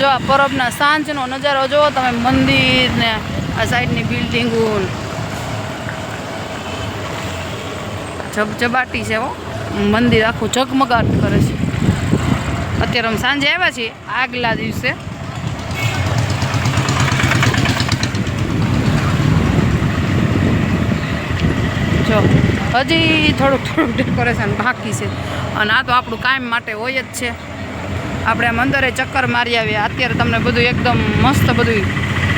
જો આ પરબના સાંજનો નજારો જુઓ તમે મંદિર ને આ સાઈડની બિલ્ડિંગો ઝબઝબાટી છે હો. મંદિર આખું ઝગમગાટ કરે છે. અત્યારે અમે સાંજે આવ્યા છીએ, આગલા દિવસે. જો, હજી થોડુંક થોડુંક ડેકોરેશન બાકી છે. અને આ તો આપણું કાયમ માટે હોય જ છે. આપણે આમ અંદરે ચક્કર મારી આવીએ. અત્યારે તમને બધું એકદમ મસ્ત બધું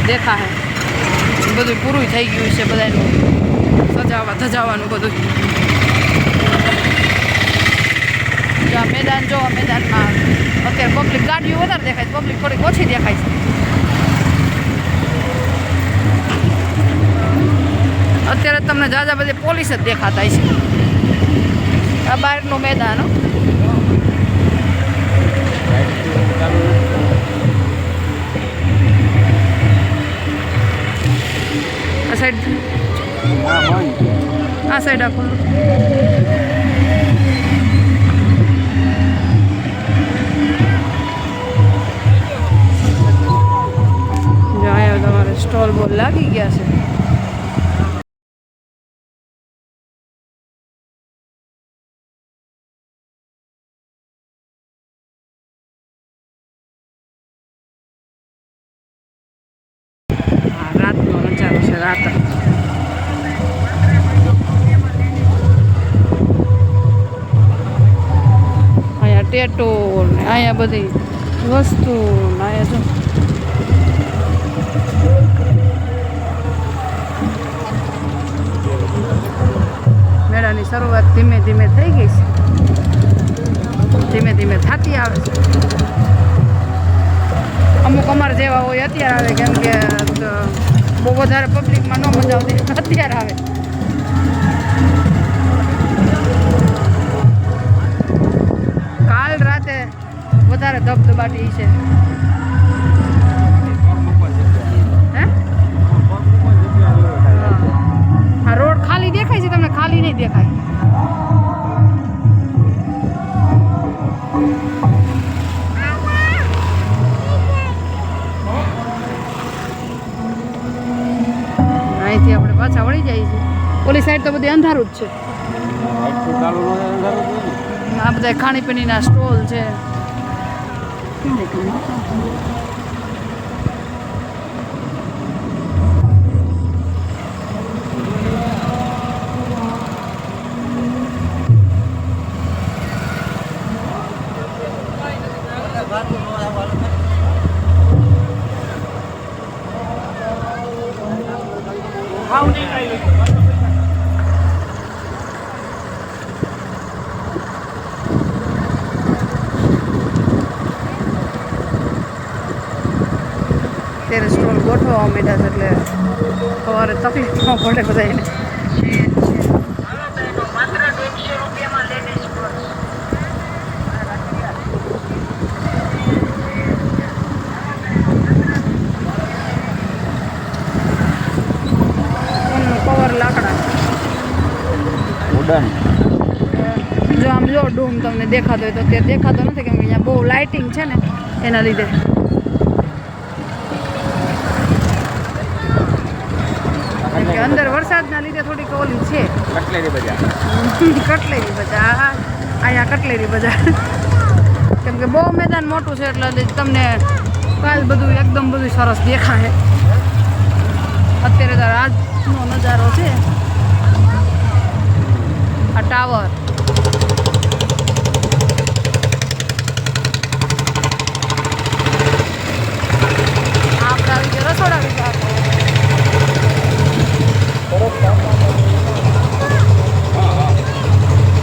દેખાશે. બધું પૂરું થઈ ગયું છે બધાનું. સજાવા ધજાવાનું બધું આ મેદાન, જો મેદાનમાં અત્યારે પબ્લિક ગાડીઓ વધારે દેખાય છે. પબ્લિક થોડીક ઓછી દેખાય છે. અત્યારે તમને જાજા બધી પોલીસ જ દેખાતા છે આ બહારનું મેદાન સાઈડ આ સાઈડ આપો જો તમારે સ્ટોલ બોલ લાગી ગયા છે. રાત રાતનો નજારો છે રાત ટેટો ને અહીંયા બધી વસ્તુ અહીંયા જો. મેળાની શરૂઆત ધીમે ધીમે થઈ ગઈ છે. ધીમે ધીમે થતી આવે છે. અમુક અમાર જેવા હોય, અત્યારે આવે, કેમ કે બહુ વધારે પબ્લિકમાં ન મજા આવતી. અત્યારે આવે. રાતે વધારે ધબધબાટી છે. હે? રોડ ખાલી દેખાય છે, તમને ખાલી નહીં દેખાય. અહીંથી આપણે પાછા વળી જઈએ છીએ ઓલી સાઈડ તો બધી અંધારું જ છે. આ બધા ખાણીપીણીના સ્ટોલ છે. ત્યારે ગોઠવવા માંડ્યા છે એટલે સવારે તકલીફ ન પડે બધાને એમનું કવર લાકડા. જો આમ જો ડૂમ તમને દેખાતો હોય તો તે દેખાતો નથી કેમ અહીંયા બહુ લાઇટિંગ છે ને એના લીધે. કે અંદર વરસાદના લીધે થોડીક ઓલી છે. કટલેરી બજાર. કટલેરી બજાર હા. અહીંયા કટલેરી બજાર. કેમ કે બહુ મેદાન મોટું છે એટલે તમને કાલ બધું એકદમ બધું સરસ દેખાય અત્યારે તો આજનો નજારો છે. આ ટાવર. આપણા વિશે રસોડા વિભાગ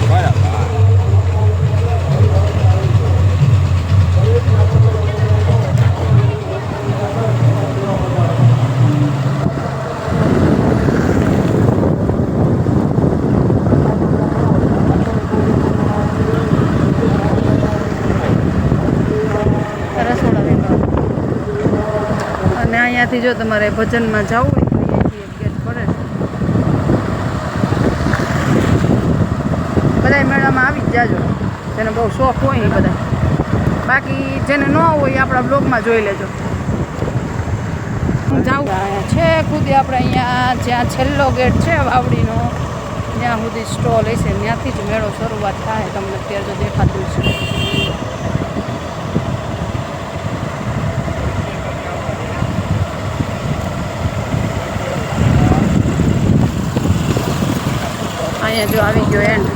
બરાબર રસોડા વિભાગ અને અહીંયાથી જો તમારે ભજનમાં જવું હોય તો અહીંયાથી એક ગેટ પડે છે. બધા મેળામાં આવી જ જાજો. જેને બહુ શોખ હોય એ બધા બાકી જેને ન હોય આપણા બ્લોગમાં જોઈ લેજો. જાઉં. છે ખુદ આપણે અહીંયા, જ્યાં છેલ્લો ગેટ છે, વાવડીનો, ત્યાં સુધી સ્ટોલ હશે. ત્યાંથી જ મેળો શરૂઆત થાય તમને અત્યારે જો દેખાતું છે અહીંયા જો આવી ગયો એન્ડ.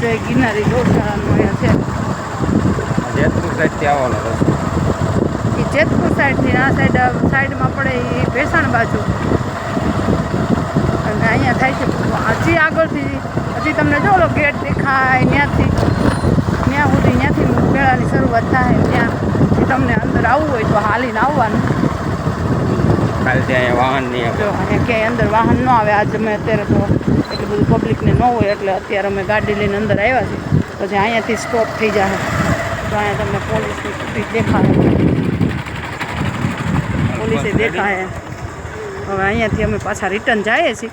જય ગિરનારી ગૌશાળાનું અહીંયા છે. જેતપુર સાઈડથી આવવાનો રસ્તો એ જેતપુર સાઈડથી આ સાઈડ સાઈડમાં પડે એ ભેસાણ બાજુ. અને અહીંયા થાય છે હજી આગળથી હજી તમને જો ઓલો ગેટ દેખાય ત્યાંથી ત્યાં સુધી ત્યાંથી મેળાની શરૂઆત થાય ત્યાં તમને અંદર આવવું હોય તો હાલીને આવવાનું. કાલથી અહીંયા વાહન નહીં આવે. અહીંયા ક્યાંય અંદર વાહન ન આવે. આજ અમે અત્યારે તો એટલું બધું પબ્લિકને ન હોય એટલે અત્યારે અમે ગાડી લઈને અંદર આવ્યા છીએ. પછી અહીંયાથી સ્ટોપ થઈ જાય તો અહીંયા તમને પોલીસની સ્કૂટી દેખાય પોલીસે દેખાય હવે અહીંયાથી અમે પાછા રિટર્ન જઈએ છીએ.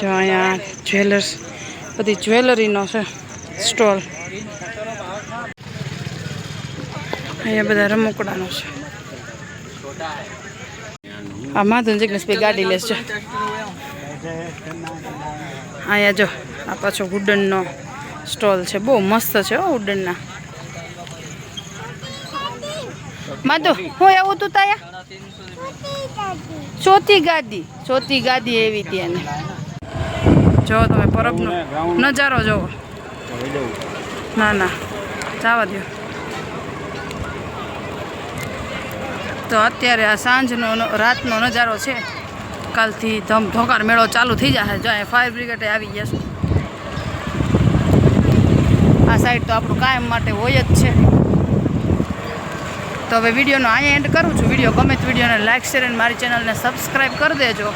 જો અહીંયા જ્વેલર્સ બધી જ્વેલરીનો છે સ્ટોલ અહીંયા બધા રમકડાનો છે. આ માધુન જિગ્નેશભાઈ ગાડી લેશે અહીંયા જો આ પાછો વુડનનો સ્ટોલ છે. બહુ મસ્ત છે હો વુડનના માધો, હું એવું તું તાયા? ચોથી ગાદી. ચોથી ગાદી એવી ત્યાં જો તમે પરબનો નજારો જોવો. ના ના. જવા દો તો અત્યારે આ સાંજનો રાતનો નજારો છે. કાલથી ધમ ધોકાર મેળો ચાલુ થઈ જશે જો ફાયર બ્રિગેડે આવી ગયા છે. આ સાઈડ તો આપણું કાયમ માટે હોય જ છે. તો હવે વિડીયોનો અહીંયા એન્ડ કરું છું. વીડિયો ગમે તો વિડીયોને લાઇક શેર અને મારી ચેનલને સબસ્ક્રાઈબ કરી દેજો.